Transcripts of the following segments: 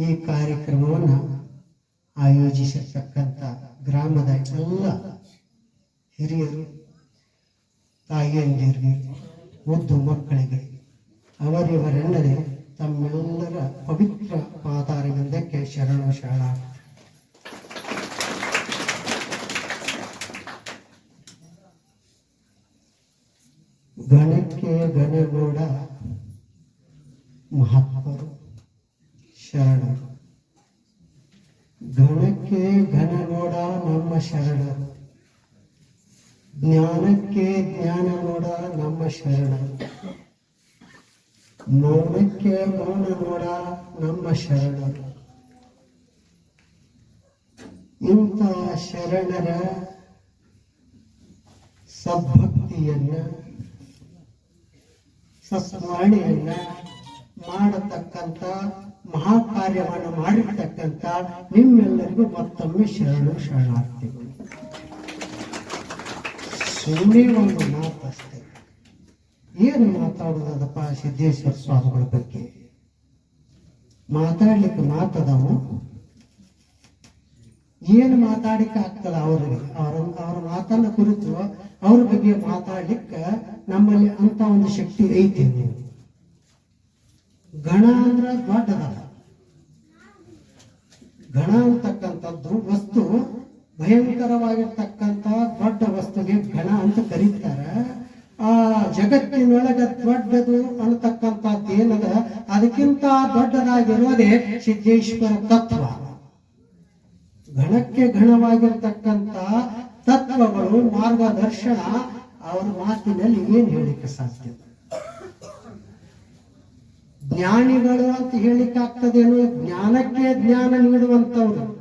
ಈ ಕಾರ್ಯಕ್ರಮವನ್ನು ಆಯೋಜಿಸಿರ್ತಕ್ಕಂಥ ಗ್ರಾಮದ ಎಲ್ಲ ಹಿರಿಯರು, ತಾಯಿಯಂದಿರಿಗೆ ಮುದ್ದು ಮಕ್ಕಳಿಗೆ ಅವರಿವರೆಲ್ಲರೇ ತಮ್ಮೆಲ್ಲರ ಪವಿತ್ರ ಪಾದಾರವಿಂದಕ್ಕೆ ಶರಣು ಶರಣ ಗಣಕ್ಕೆ ಗಣಗೌಡ ಮಹಾತ್ಮರು ಶರಣರು ಗಣಕ್ಕೆ ಘನಗೌಡ ನಮ್ಮ ಶರಣರು ಜ್ಞಾನಕ್ಕೆ ಜ್ಞಾನ ನೋಡ ನಮ್ಮ ಶರಣ. ಮೌನಕ್ಕೆ ನೋಡ ನಮ್ಮ ಶರಣರು ಇಂಥ ಶರಣರ ಸದ್ಭಕ್ತಿಯನ್ನ ಸಸ್ಮರಣೆಯನ್ನ ಮಾಡತಕ್ಕಂಥ, ಮಹಾಕಾರ್ಯವನ್ನು ಮಾಡಿರ್ತಕ್ಕಂಥ ನಿಮ್ಮೆಲ್ಲರಿಗೂ ಮತ್ತೊಮ್ಮೆ ಶರಣು ಶರಣಾರ್ಥಿಗಳು. ಸುಮ್ಮನೆ ಒಂದು ಅಷ್ಟೇ. ಏನು ಮಾತಾಡೋದಪ್ಪ ಸಿದ್ದೇಶ್ವರ ಸ್ವಾಮಿಗಳ ಬಗ್ಗೆ? ಮಾತಾಡ್ಲಿಕ್ಕೆ ಮಾತದವು? ಏನು ಮಾತಾಡಲಿಕ್ಕೆ ಆಗ್ತದ ಅವ್ರಿಗೆ? ಅವ್ರ ಅವ್ರ ಮಾತನ್ನ ಕುರಿತು ಅವ್ರ ಬಗ್ಗೆ ಮಾತಾಡ್ಲಿಕ್ಕೆ ನಮ್ಮಲ್ಲಿ ಅಂತ ಒಂದು ಶಕ್ತಿ ಐತಿ ಗಣ ಅಂದ್ರ ದೊಡ್ಡದಲ್ಲ. ಗಣ ಅಂತಕ್ಕಂಥದ್ದು ವಸ್ತು ಭಯಂಕರವಾಗಿರ್ತಕ್ಕಂಥ ದೊಡ್ಡ ವಸ್ತುಗೆ ಘನ ಅಂತ ಕರೀತಾರೆ. ಆ ಜಗತ್ತಿನೊಳಗ ದೊಡ್ಡದು ಅನ್ನತಕ್ಕಂಥದ್ದು ಏನದ? ಅದಕ್ಕಿಂತ ದೊಡ್ಡದಾಗಿರೋದೇ ಸಿದ್ದೇಶ್ವರ ತತ್ವ. ಘನಕ್ಕೆ ಘನವಾಗಿರ್ತಕ್ಕಂಥ ತತ್ವಗಳು ಮಾರ್ಗದರ್ಶನ ಅವರ ಮಾತಿನಲ್ಲಿ ಏನು ಹೇಳಿಕ್ಕೆ ಸಾಧ್ಯ? ಜ್ಞಾನಿಗಳು ಅಂತ ಹೇಳಿಕ್ಕಾಗ್ತದೇನು ಜ್ಞಾನಕ್ಕೆ ಜ್ಞಾನ ನೀಡುವಂತವ್ರು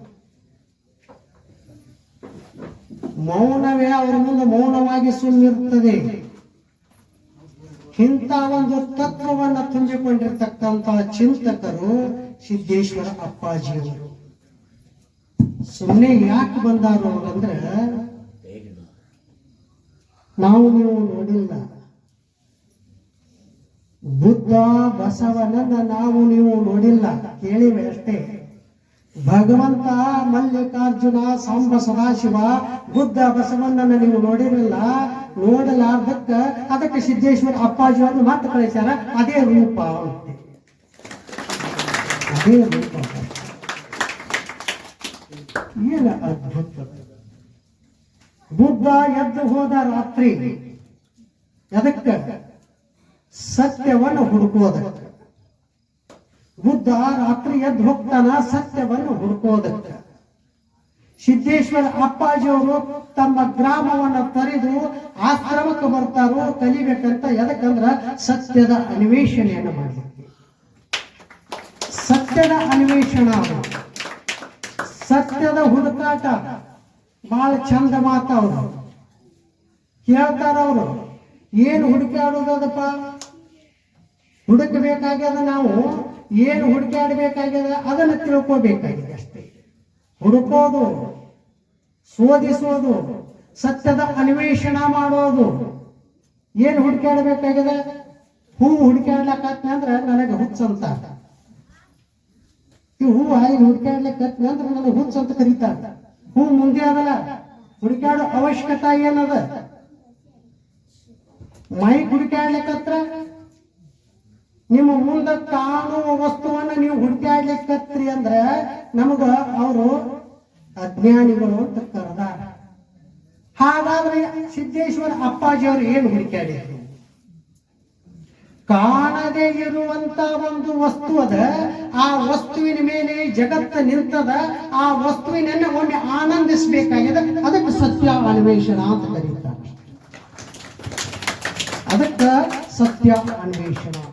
ಮೌನವೇ ಅವರ ಮುಂದೆ ಮೌನವಾಗಿ ಸುಮ್ಮಿರುತ್ತದೆ ಇಂಥ ಒಂದು ತತ್ವವನ್ನು ತುಂಬಿಕೊಂಡಿರ್ತಕ್ಕಂತಹ ಚಿಂತಕರು ಸಿದ್ದೇಶ್ವರ ಅಪ್ಪಾಜಿಯವರು. ಸುಮ್ಮನೆ ಯಾಕೆ ಬಂದಾರು ಅಂದ್ರೆ ನಾವು ನೀವು ನೋಡಿಲ್ಲ. ಬುದ್ಧ ಬಸವನನ್ನ ನಾವು ನೀವು ನೋಡಿಲ್ಲ. ಕೇಳಿವೆ ಅಷ್ಟೇ. ಭಗವಂತ, ಮಲ್ಲಿಕಾರ್ಜುನ, ಸಾಂಬ ಸದಾಶಿವ, ಬುದ್ಧ ಬಸವಣ್ಣನ ನೀವು ನೋಡಿರಲಿಲ್ಲ ನೋಡಲಾರ್ದಕ್ಕ ಅದಕ್ಕೆ ಸಿದ್ದೇಶ್ವರ ಅಪ್ಪಾಜಿಯವರು ಮಾತು ಕಳಿಸ್ಯಾರ, ಅದೇ ರೂಪ ಅದೇ ರೂಪ ಏನ ಅದ್ಭುತ. ಬುದ್ಧ ಎದ್ದು ಹೋದ ರಾತ್ರಿ ಅದಕ್ಕ ಸತ್ಯವನ್ನು ಹುಡುಕೋದಕ್ಕೆ ಬುದ್ಧ ರಾತ್ರಿ ಎದ್ದು ಹೋಗ್ತಾನ? ಸತ್ಯವನ್ನು ಹುಡುಕೋದಕ್ಕೆ. ಸಿದ್ದೇಶ್ವರ ಅಪ್ಪಾಜಿಯವರು ತಮ್ಮ ಗ್ರಾಮವನ್ನು ತರಿದು ಆಶ್ರಮಕ್ಕೆ ಬರ್ತಾರೋ ಕಲಿಬೇಕಂತ ಎದಕ್ಕಂದ್ರ ಸತ್ಯದ ಅನ್ವೇಷಣೆಯನ್ನು ಮಾಡಲಿಕ್ಕೆ ಸತ್ಯದ ಅನ್ವೇಷಣ. ಸತ್ಯದ ಹುಡುಕಾಟ. ಬಹಳ ಚಂದ ಮಾತವ್ರು ಕೇಳ್ತಾರ ಅವರು, ಏನು ಹುಡುಕಾಡೋದಪ್ಪ ಹುಡುಕಬೇಕಾಗ್ಯದ ನಾವು? ಏನು ಹುಡುಕಾಡಬೇಕಾಗ್ಯದ ಅದನ್ನು ತಿಳ್ಕೋಬೇಕಾಗಿದೆ ಅಷ್ಟೇ. ಹುಡುಕೋದು, ಶೋಧಿಸೋದು, ಸತ್ಯದ ಅನ್ವೇಷಣ ಮಾಡೋದು. ಏನು ಹುಡುಕಾಡಬೇಕಾಗಿದೆ ಹೂ ಹುಡುಕಾಡ್ಲಕತ್ನ ಅಂದ್ರೆ ನನಗೆ ಹುಚ್ಚಂತ ಈ ಹೂ ಇಲ್ಲಿ ಹುಡುಕಾಡ್ಲಿಕ್ಕೆ ಅಂದ್ರೆ ನನಗೆ ಹುಚ್ಚ ಅಂತ ಕರೀತಾರ. ಹೂ ಮುಂದೆ ಅದಲ್ಲ. ಹುಡುಕಾಡೋ ಅವಶ್ಯಕತೆ ಏನದ? ಮೈ ಹುಡುಕಾಡ್ಲಿಕ್ಕತ್ರ ನಿಮ್ಮ ಮುಂದೆ ಕಾಣುವ ವಸ್ತುವನ್ನ ನೀವು ಹುಡುಕಾಡ್ಲಿಕ್ಕತ್ರಿ ಅಂದ್ರೆ ನಮಗ ಅವರು ಅಜ್ಞಾನಿಗಳು ಅಂತ ಕರೆದಾರ ಹಾಗಾದ್ರೆ ಸಿದ್ದೇಶ್ವರ ಅಪ್ಪಾಜಿಯವರು ಏನು ಹುಡುಕಾಡಿದ್ರು ಕಾಣದೇ ಇರುವಂತ ಒಂದು ವಸ್ತು ಅದ, ಆ ವಸ್ತುವಿನ ಮೇಲೆ ಜಗತ್ತ ನಿಂತದ, ಆ ವಸ್ತುವಿನನ್ನ ಒಮ್ಮೆ ಆನಂದಿಸಬೇಕಾಗಿದೆ. ಅದಕ್ಕೆ ಸತ್ಯ ಅನ್ವೇಷಣ ಅಂತ ಕರೀತಾರೆ. ಅದಕ್ಕ ಸತ್ಯ ಅನ್ವೇಷಣ.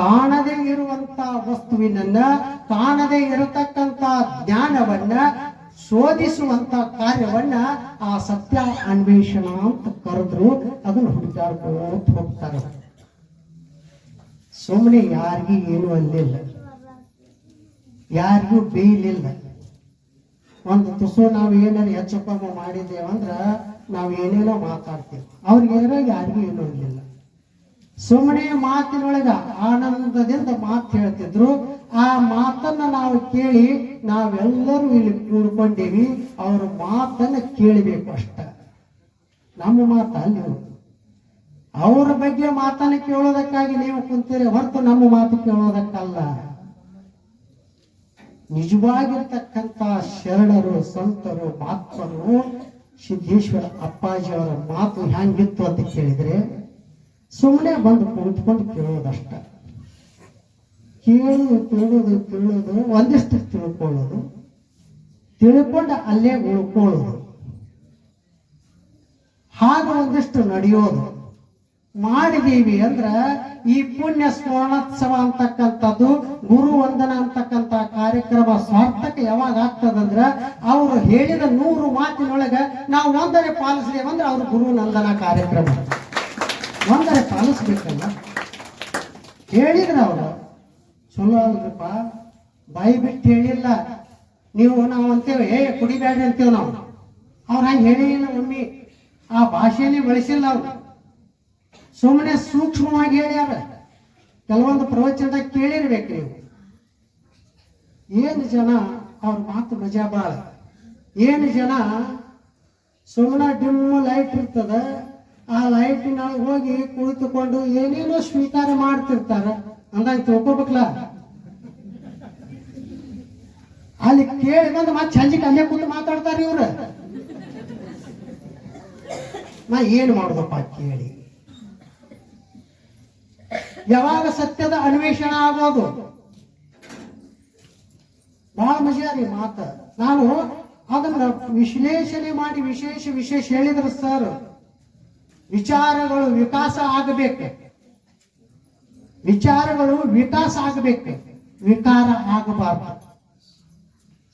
ಕಾಣದೇ ಇರುವಂತ ವಸ್ತುವಿನನ್ನ, ಕಾಣದೇ ಇರತಕ್ಕಂತ ಜ್ಞಾನವನ್ನ ಶೋಧಿಸುವಂತ ಕಾರ್ಯವನ್ನ ಆ ಸತ್ಯ ಅನ್ವೇಷಣ ಅಂತ ಕರೆದ್ರು. ಅದನ್ನ ಹುಡುಗಾಡ್ಕೋತ ಹೋಗ್ತಾರೆ. ಸುಮ್ಮನೆ ಯಾರಿಗೂ ಏನು ಅಲ್ಲಿಲ್ಲ. ಯಾರಿಗೂ ಬೇಯಲಿಲ್ಲ ಒಂದು ತುಸು ನಾವು ಏನೇನು ಹೆಚ್ಚು ಕಮ್ಮಿ ಮಾಡಿದ್ದೇವೆ ಅಂದ್ರೆ ನಾವು ಏನೇನೋ ಮಾತಾಡ್ತೀವಿ. ಅವ್ರಿಗೆ ಯಾರಿಗೂ ಏನು ಇರಲಿಲ್ಲ ಸುಮ್ಮನೆ ಮಾತಿನೊಳಗ ಆನಂದದಿಂದ ಮಾತು ಹೇಳ್ತಿದ್ರು. ಆ ಮಾತನ್ನ ನಾವು ಕೇಳಿ ನಾವೆಲ್ಲರೂ ಇಲ್ಲಿ ಕೂಡ್ಕೊಂಡಿವಿ ಅವ್ರ ಮಾತನ್ನ ಕೇಳಬೇಕು ಅಷ್ಟ. ನಮ್ಮ ಮಾತ ಅಲ್ಲಿ ಅವರ ಬಗ್ಗೆ ಮಾತನ್ನ ಕೇಳೋದಕ್ಕಾಗಿ ನೀವು ಕುಂತೀರಿ, ಹೊರತು ನಮ್ಮ ಮಾತು ಕೇಳೋದಕ್ಕಲ್ಲ. ನಿಜವಾಗಿರ್ತಕ್ಕಂಥ ಶರಣರು, ಸಂತರು ಮಹಾತ್ಮರು ಸಿದ್ದೇಶ್ವರ ಅಪ್ಪಾಜಿ ಅವರ ಮಾತು ಹೆಂಗಿತ್ತು ಅಂತ ಕೇಳಿದ್ರೆ ಸುಮ್ಮನೆ ಬಂದು ಕುಳಿತುಕೊಂಡು ಕೇಳೋದಷ್ಟ. ಕೇಳೋದು ಕೇಳೋದು ಕೇಳೋದು, ಒಂದಿಷ್ಟು ತಿಳ್ಕೊಳ್ಳೋದು. ತಿಳ್ಕೊಂಡು ಅಲ್ಲೇ ಉಳ್ಕೊಳ್ಳೋದು. ಹಾಗೆ ಒಂದಿಷ್ಟು ನಡೆಯೋದು. ಮಾಡಿದೀವಿ ಅಂದ್ರ ಈ ಪುಣ್ಯ ಸ್ಮರಣೋತ್ಸವ ಅಂತಕ್ಕಂಥದ್ದು, ಗುರು ವಂದನ ಅಂತಕ್ಕಂಥ ಕಾರ್ಯಕ್ರಮ ಸಾರ್ಥಕ ಯಾವಾಗ ಆಗ್ತದಂದ್ರ ಅವರು ಹೇಳಿದ ನೂರು ಮಾತಿನೊಳಗ ನಾವು ಒಂದರೆ ಪಾಲಿಸಿದೇವಂದ್ರೆ ಅವ್ರ ಗುರು ನಂದನ ಕಾರ್ಯಕ್ರಮ. ಒಂದರೆ ಪಾಲಿಸ್ಬೇಕಲ್ಲ? ಹೇಳಿದ್ರೆ ಅವರು, ಚಲೋ ಅಂದ್ರಪ್ಪ ಬಾಯಿ ಬಿಟ್ಟು ಹೇಳಿಲ್ಲ. ನೀವು ನಾವು ಅಂತೇವೆ, ಏ, ಕುಡಿಬೇಡ್ರಿ ಅಂತೇವೆ ನಾವು. ಅವ್ರು ಹಂಗೆ ಹೇಳಿಲ್ಲ ಮಮ್ಮಿ, ಆ ಭಾಷೆನೇ ಬಳಸಿಲ್ಲ ಅವ್ರು. ಸುಮ್ಮನೆ ಸೂಕ್ಷ್ಮವಾಗಿ ಹೇಳ್ಯಾರ ಕೆಲವೊಂದು ಪ್ರವಚನದಾಗ ಕೇಳಿರ್ಬೇಕು ನೀವು. ಏನು ಜನ ಅವ್ರ ಮಾತು ಮಜಾ ಬಾಳ? ಏನು ಜನ ಸುಮ್ಮನೆ ಡಿಮ್ ಲೈಟ್ ಇರ್ತದ ಆ ಲೈಟಿನೊಳಗೆ ಹೋಗಿ ಕುಳಿತುಕೊಂಡು ಏನೇನೋ ಸ್ವೀಕಾರ ಮಾಡ್ತಿರ್ತಾರ. ಅಂದಾಗ ತಿಳ್ಕೊಬೇಕಲ್ಲ ಅಲ್ಲಿ ಕೇಳಿ ಬಂದು ಮತ್ತೆ ಸಂಜೆಗೆ ಅಲ್ಲೇ ಕೂತು ಮಾತಾಡ್ತಾರ ಇವ್ರು. ನಾ ಏನು ಮಾಡುದಪ್ಪ ಕೇಳಿ. ಯಾವಾಗ ಸತ್ಯದ ಅನ್ವೇಷಣೆ ಆಗೋದು ಬಹಳ ಮಜಾರಿ ಮಾತ. ನಾನು ಅದನ್ನ ವಿಶ್ಲೇಷಣೆ ಮಾಡಿ ವಿಶೇಷ ವಿಶೇಷ ಹೇಳಿದ್ರು ಸರ್. ವಿಚಾರಗಳು ವಿಕಾಸ ಆಗಬೇಕು. ವಿಚಾರಗಳು ವಿಕಾಸ ಆಗಬೇಕು. ವಿಕಾರ ಆಗಬಾರ್ದು.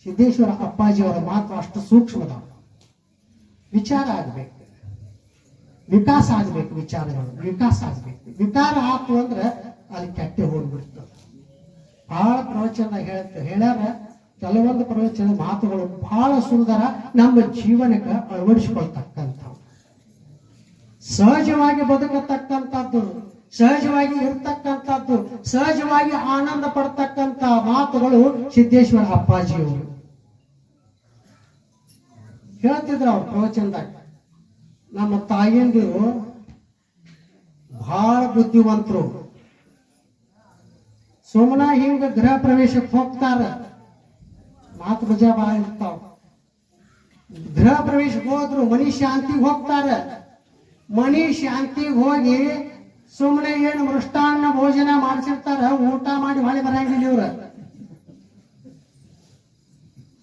ಸಿದ್ದೇಶ್ವರ ಅಪ್ಪಾಜಿಯವರ ಮಾತು ಅಷ್ಟು ಸೂಕ್ಷ್ಮದ. ವಿಚಾರ ಆಗಬೇಕು. ವಿಕಾಸ ಆಗಬೇಕು ವಿಚಾರಗಳು. ವಿಕಾಸ ಆಗಬೇಕು. ವಿಕಾರ ಆತು ಅಂದ್ರೆ ಅಲ್ಲಿ ಕೆಟ್ಟೆ ಹೋಗ್ಬಿಡ್ತದೆ ಬಹಳ ಪ್ರವಚನ ಹೇಳ್ತ, ಹೇಳ್ಯಾರ. ಕೆಲವೊಂದು ಪ್ರವಚನ ಮಾತುಗಳು ಬಹಳ ಸುಂದರ. ನಮ್ಮ ಜೀವನಕ್ಕೆ ಅಳವಡಿಸಿಕೊಳ್ತಕ್ಕಂಥವು ಸಹಜವಾಗಿ ಬದುಕತಕ್ಕಂಥದ್ದು, ಸಹಜವಾಗಿ ಇರ್ತಕ್ಕಂಥದ್ದು, ಸಹಜವಾಗಿ ಆನಂದ ಪಡ್ತಕ್ಕಂಥ ಮಾತುಗಳು ಸಿದ್ದೇಶ್ವರ ಅಪ್ಪಾಜಿಯವರು. ಹೇಳ್ತಿದ್ರು ಅವ್ರು ಪ್ರವಚನದಾಗ. ನಮ್ಮ ತಾಯಿಯಂದಿರು ಬಹಳ ಬುದ್ಧಿವಂತರು. ಸೋಮನ ಹಿಂಗ ಗೃಹ ಪ್ರವೇಶಕ್ಕೆ ಹೋಗ್ತಾರ. ಮಾತು ಬಜಾ ಬಹಳ ಇರ್ತಾವ. ಗೃಹ ಪ್ರವೇಶಕ್ಕೆ ಹೋದ್ರು ಮನಿ ಶಾಂತಿಗೆ ಹೋಗ್ತಾರ. ಮನಿ ಶಾಂತಿಗೆ ಹೋಗಿ ಸುಮ್ಮನೆ ಏನು ಮೃಷ್ಟಾನ್ನ ಭೋಜನ ಮಾಡಿಸಿರ್ತಾರ, ಊಟ ಮಾಡಿ ಹೊಳೆ ಬರಂಗಿಲ್ಲ ಇವ್ರ.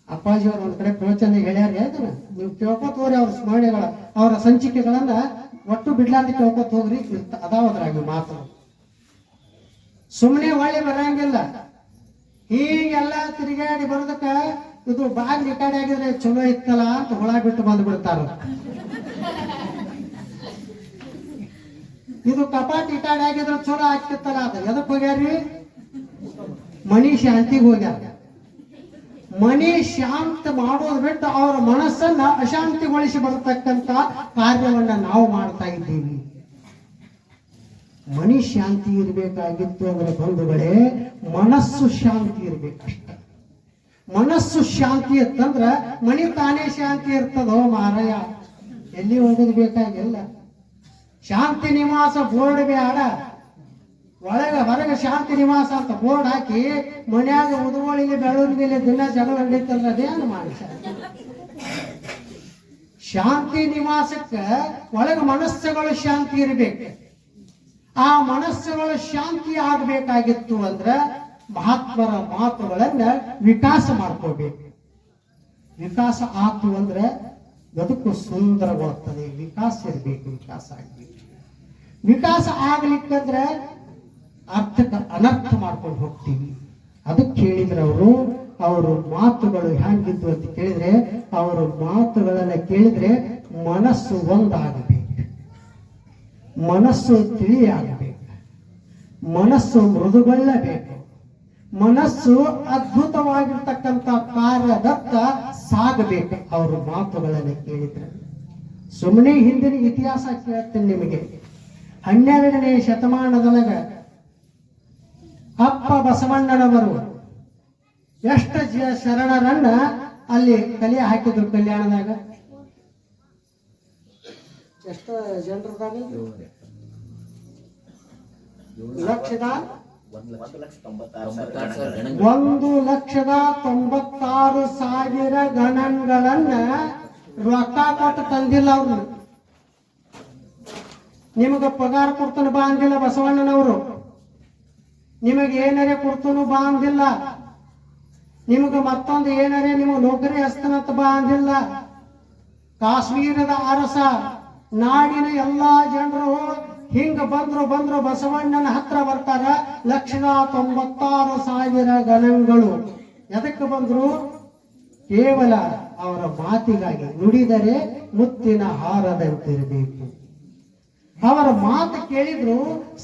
ಅಪ್ಪಾಜಿ ಅವ್ರ ಒಂದ್ ಕಡೆ ಪ್ರವಚನ ಹೇಳ್ಯಾರ ಹೇಳ್ತಾರ ನೀವು ಕೇಳ್ಕೊತ ಹೋಗ್ರಿ ಅವ್ರ ಸ್ಮರಣೆಗಳ, ಅವರ ಸಂಚಿಕೆಗಳನ್ನ ಒಟ್ಟು ಬಿಡ್ಲಾರ್ದ ಕೇಳ್ಕೊತ ಹೋಗ್ರಿ ಅದಾವದ್ರಾಗ ಮಾತು. ಸುಮ್ಮನೆ ಹೊಳೆ ಬರಂಗಿಲ್ಲ. ಹೀಗೆಲ್ಲ ತಿರುಗಾಡಿ ಬರೋದಕ್ಕ ಇದು ಬಾಗಿಲು ಕಡೆ ಆಗಿದ್ರೆ ಚಲೋ ಇತ್ತಲ್ಲ ಅಂತ ಹುಳ ಬಿಟ್ಟು ಬಂದು ಇದು ಕಪಾಟ್ ಆಗಿದ್ರ ಆಗಿದ್ರೆ ಚಲೋ ಆಗ್ತಿತ್ತಲ್ಲ ಅದು. ಎದಕ್ ಹೋಗ್ಯಾರ್ರಿ? ಮನಿ ಶಾಂತಿಗೆ ಹೋಗ್ಯಾರ. ಮನಿ ಶಾಂತ ಮಾಡೋದು ಬಿಟ್ಟು ಅವರ ಮನಸ್ಸನ್ನ ಅಶಾಂತಿಗೊಳಿಸಿ ಬರತಕ್ಕಂತ ಕಾರ್ಯವನ್ನ ನಾವು ಮಾಡ್ತಾ ಇದ್ದೀವಿ. ಮನಿ ಶಾಂತಿ ಇರಬೇಕಾಗಿತ್ತು ಅಂದ್ರೆ ಬಂಧುಗಳೇ, ಮನಸ್ಸು ಶಾಂತಿ ಇರ್ಬೇಕಷ್ಟ ಮನಸ್ಸು ಶಾಂತಿ ಇತ್ತಂದ್ರ ಮನಿ ತಾನೇ ಶಾಂತಿ ಇರ್ತದೋ ಮಾರಯ್ಯ ಎಲ್ಲಿ ಹೋಗೋದು ಬೇಕಾಗಿಲ್ಲ. ಶಾಂತಿ ನಿವಾಸ ಬೋರ್ಡ್ ಬೇಡ. ಒಳಗ ಹೊರಗೆ ಶಾಂತಿ ನಿವಾಸ ಅಂತ ಬೋರ್ಡ್ ಹಾಕಿ ಮನ್ಯಾಗ ಉದುವಳಿಲಿ ಬೆಳವಣಿಗೆಲಿ ದಿನ ಜಗಳ ನಡೀತಲ್ಲ ಅದೇನು ಮಾಡಿ ಶಾಂತಿ ನಿವಾಸಕ್ಕೆ ಒಳಗ ಮನಸ್ಸುಗಳು ಶಾಂತಿ ಇರಬೇಕು. ಆ ಮನಸ್ಸುಗಳು ಶಾಂತಿ ಆಗಬೇಕಾಗಿತ್ತು ಅಂದ್ರೆ ಮಹಾತ್ಮರ ಮಾತುಗಳನ್ನ ವಿಕಾಸ ಮಾಡ್ಕೋಬೇಕು. ವಿಕಾಸ ಆತು ಅಂದ್ರೆ ಬದುಕು ಸುಂದರವಾಗ್ತದೆ ವಿಕಾಸ ಇರಬೇಕು, ವಿಕಾಸ ಆಗಬೇಕು. ವಿಕಾಸ ಆಗ್ಲಿಕ್ಕಂದ್ರೆ ಅರ್ಥಕ್ಕೆ ಅನರ್ಥ ಮಾಡ್ಕೊಂಡು ಹೋಗ್ತೀವಿ. ಅದಕ್ಕೆ ಕೇಳಿದ್ರೆ ಅವರು ಅವರು ಮಾತುಗಳು ಹೆಂಗಿದ್ವು ಅಂತ ಕೇಳಿದ್ರೆ, ಅವರ ಮಾತುಗಳನ್ನ ಕೇಳಿದ್ರೆ ಮನಸ್ಸು ಒಂದಾಗಬೇಕು. ಮನಸ್ಸು ತಿಳಿಯಾಗಬೇಕು. ಮನಸ್ಸು ಮೃದುಗೊಳ್ಳಬೇಕು. ಮನಸ್ಸು ಅದ್ಭುತವಾಗಿರ್ತಕ್ಕಂಥ ಕಾರ್ಯದತ್ತ ಸಾಗಬೇಕು. ಅವರ ಮಾತುಗಳನ್ನು ಕೇಳಿದ್ರೆ. ಸುಮ್ಮನೆ ಹಿಂದಿನ ಇತಿಹಾಸ ಕೇಳ್ತೀನಿ ನಿಮಗೆ. ಹನ್ನೆರಡನೇ ಶತಮಾನದೊಳಗ ಅಪ್ಪ ಬಸವಣ್ಣನವರು ಎಷ್ಟು ಜ ಶರಣರನ್ನ ಅಲ್ಲಿ ಕಲೆ ಹಾಕಿದ್ರು ಕಲ್ಯಾಣದಾಗ? ಎಷ್ಟು ಜನರದಾಗ? ಲಕ್ಷದ ಒಂದು ಲಕ್ಷ ತೊಂಬತ್ತಾರು ಸಾವಿರ ಗಣಗಳು. ಒಂದು ಲಕ್ಷದ ತೊಂಬತ್ತಾರು ಸಾವಿರ ಗಣಗಳನ್ನ ರೊಕ್ಕ ಕೊಟ್ಟು ತಂದಿಲ್ಲ ಅವ್ರು ನಿಮಗೆ ಪಗಾರ ಕೊಡ್ತಾನೆ ಬಾ ಅಂದಿಲ್ಲ ಬಸವಣ್ಣನವರು. ನಿಮಗೆ ಏನರೇ ಕೊಡ್ತಾನು ಬಾ ಅಂದಿಲ್ಲ. ನಿಮಗೆ ಮತ್ತೊಂದು ಏನರೇ ನಿಮಗೆ ನೌಕರಿ ಹಸ್ತನಂತ ಬಾ ಅಂದಿಲ್ಲ. ಕಾಶ್ಮೀರದ ಅರಸ ನಾಡಿನ ಎಲ್ಲಾ ಜನರು ಹಿಂಗ ಬಂದ್ರು ಬಂದ್ರು ಬಸವಣ್ಣನ ಹತ್ರ ಬರ್ತಾರ ಲಕ್ಷದ ತೊಂಬತ್ತಾರು ಸಾವಿರ ಗಣಗಳು. ಎದಕ್ಕೆ ಬಂದ್ರು? ಕೇವಲ ಅವರ ಮಾತಿಗಾಗಿ ನುಡಿದರೆ ಮುತ್ತಿನ ಹಾರದಂತಿರಬೇಕು. ಅವರ ಮಾತು ಕೇಳಿದ್ರು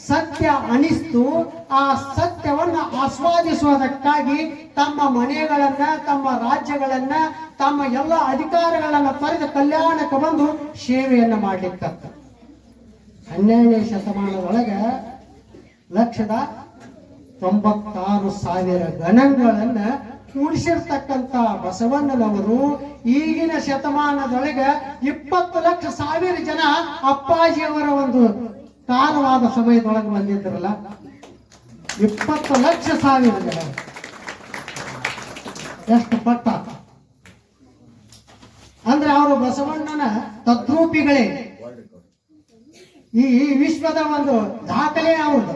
ಸತ್ಯ ಅನಿಸ್ತು, ಆ ಸತ್ಯವನ್ನ ಆಸ್ವಾದಿಸುವುದಕ್ಕಾಗಿ ತಮ್ಮ ಮನೆಗಳನ್ನ, ತಮ್ಮ ರಾಜ್ಯಗಳನ್ನ, ತಮ್ಮ ಎಲ್ಲ ಅಧಿಕಾರಗಳನ್ನ ತೊರೆದು ಕಲ್ಯಾಣಕ್ಕೆ ಬಂದು ಸೇವೆಯನ್ನ ಮಾಡ್ಲಿಕ್ಕತ್ತ ಹನ್ನೆರಡನೇ ಶತಮಾನದೊಳಗೆ ಲಕ್ಷದ ತೊಂಬತ್ತಾರು ಸಾವಿರ ಗಣಗಳನ್ನ ಕೂಡಿಸಿರ್ತಕ್ಕಂತ ಬಸವಣ್ಣನವರು ಈಗಿನ ಶತಮಾನದೊಳಗೆ ಇಪ್ಪತ್ತು ಲಕ್ಷ ಸಾವಿರ ಜನ ಅಪ್ಪಾಜಿಯವರ ಒಂದು ಕಾಲವಾದ ಸಮಯದೊಳಗೆ ಬಂದಿದ್ರಲ್ಲ ಇಪ್ಪತ್ತು ಲಕ್ಷ ಸಾವಿರ ಜನ. ಎಷ್ಟು ಪಟ್ಟ? ಅಂದ್ರೆ ಅವರು ಬಸವಣ್ಣನ ತದ್ರೂಪಿಗಳೇ. ಈ ವಿಶ್ವದ ಒಂದು ದಾಖಲೆ ಯಾವುದು?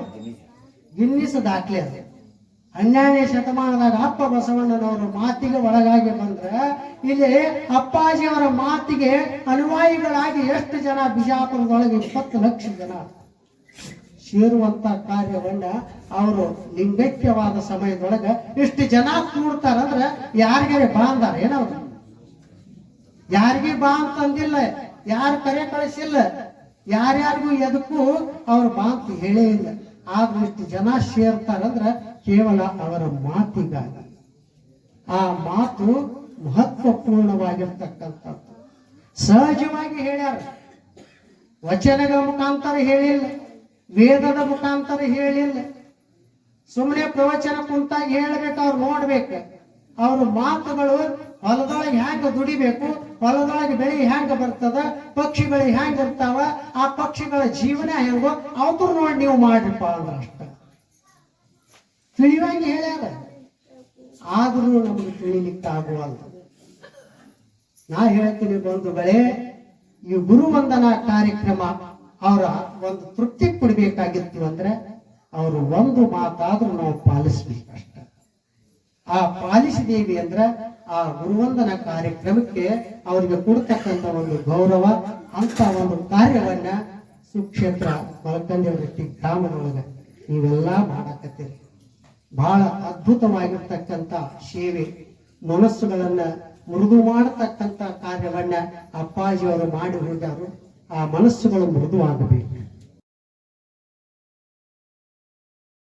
ಗಿನ್ನಿಸ್ ದಾಖಲೆ ಅದು. ಹನ್ನೆರಡನೇ ಶತಮಾನದಾಗ ಅಪ್ಪ ಬಸವಣ್ಣನವರು ಮಾತಿಗೆ ಒಳಗಾಗಿ ಬಂದ್ರೆ ಇಲ್ಲಿ ಅಪ್ಪಾಜಿಯವರ ಮಾತಿಗೆ ಅನುಯಾಯಿಗಳಾಗಿ ಎಷ್ಟು ಜನ ಬಿಜಾಪುರದೊಳಗೆ ಇಪ್ಪತ್ತು ಲಕ್ಷ ಜನ ಸೇರುವಂತ ಕಾರ್ಯವನ್ನ ಅವರು ಲಿಂಗೈಕ್ಯವಾದ ಸಮಯದೊಳಗ ಇಷ್ಟು ಜನ ಕೂಡ್ತಾರಂದ್ರೆ ಯಾರಿಗಾರೆ ಬಾ ಅಂದಾರ, ಏನವ್ರು? ಯಾರಿಗೆ ಬಾ ಅಂತಂದಿಲ್ಲ, ಯಾರು ಕರೆ ಕಳಿಸಿಲ್ಲ? ಯಾರ್ಯಾರಿಗೂ ಎದಕ್ಕೂ ಅವ್ರ ಮಾತು ಹೇಳೇ ಇಲ್ಲ. ಆದ್ರೆ ಇಷ್ಟು ಜನ ಸೇರ್ತಾರಂದ್ರ ಕೇವಲ ಅವರ ಮಾತಿಗಾಗಿ. ಆ ಮಾತು ಮಹತ್ವಪೂರ್ಣವಾಗಿರ್ತಕ್ಕಂಥದ್ದು. ಸಹಜವಾಗಿ ಹೇಳ್ಯಾರ. ವಚನಗಳ ಮುಖಾಂತರ ಹೇಳಿಲ್ಲ. ವೇದದ ಮುಖಾಂತರ ಹೇಳಿಲ್ಲ. ಸುಮ್ಮನೆ ಪ್ರವಚನ ಕುಂತಾಗಿ ಹೇಳ್ಬೇಕು, ಅವ್ರು ನೋಡ್ಬೇಕು. ಅವ್ರ ಮಾತುಗಳು ಹೊಲದೊಳಗೆ ಹ್ಯಾಂಗ ದುಡಿಬೇಕು? ಹೊಲದೊಳಗೆ ಬೆಳೆ ಹ್ಯಾಂಗ ಬರ್ತದ? ಪಕ್ಷಿಗಳು ಹ್ಯಾಂಗ ಇರ್ತಾವ? ಆ ಪಕ್ಷಿಗಳ ಜೀವನ ಹೆಂಗೋ ಅವ್ರು ನೋಡಿ ನೀವು ಮಾಡ್ರಿಪ್ಪ ಅಂದ್ರ ಅಷ್ಟ. ತಿಳಿಯುವಂಗೆ ಹೇಳ್ಯಾರ. ಆದ್ರೂ ನಮ್ಗೆ ತಿಳಿಲಿಕ್ಕೆ ಆಗುವಲ್ಲ ನಾ ಹೇಳ್ತೀನಿ ಬಂಧುಗಳೇ, ಈ ಗುರುವಂದನಾ ಕಾರ್ಯಕ್ರಮ ಅವರ ಒಂದು ತೃಪ್ತಿ ಕೊಡ್ಬೇಕಾಗಿತ್ತು ಅಂದ್ರೆ ಅವರು ಒಂದು ಮಾತಾದ್ರೂ ನಾವು ಪಾಲಿಸ್ಬೇಕಷ್ಟ. ಆ ಪಾಲಿಸಿದೇವಿ ಅಂದ್ರ ಆ ಗುರುವಂದನ ಕಾರ್ಯಕ್ರಮಕ್ಕೆ ಅವರಿಗೆ ಕೊಡ್ತಕ್ಕಂತ ಒಂದು ಗೌರವ, ಅಂತ ಒಂದು ಕಾರ್ಯವನ್ನ ಸುಕ್ಷೇತ್ರ ವೃತ್ತಿ ಗ್ರಾಮದೊಳಗ ನೀವೆಲ್ಲ ಮಾಡಕತ್ತೀರಿ. ಬಹಳ ಅದ್ಭುತವಾಗಿರ್ತಕ್ಕಂಥ ಸೇವೆ, ಮನಸ್ಸುಗಳನ್ನ ಮೃದು ಮಾಡತಕ್ಕಂಥ ಕಾರ್ಯವನ್ನ ಅಪ್ಪಾಜಿಯವರು ಮಾಡಿ ಹೋದರು ಆ ಮನಸ್ಸುಗಳು ಮೃದುವಾಗಬೇಕು.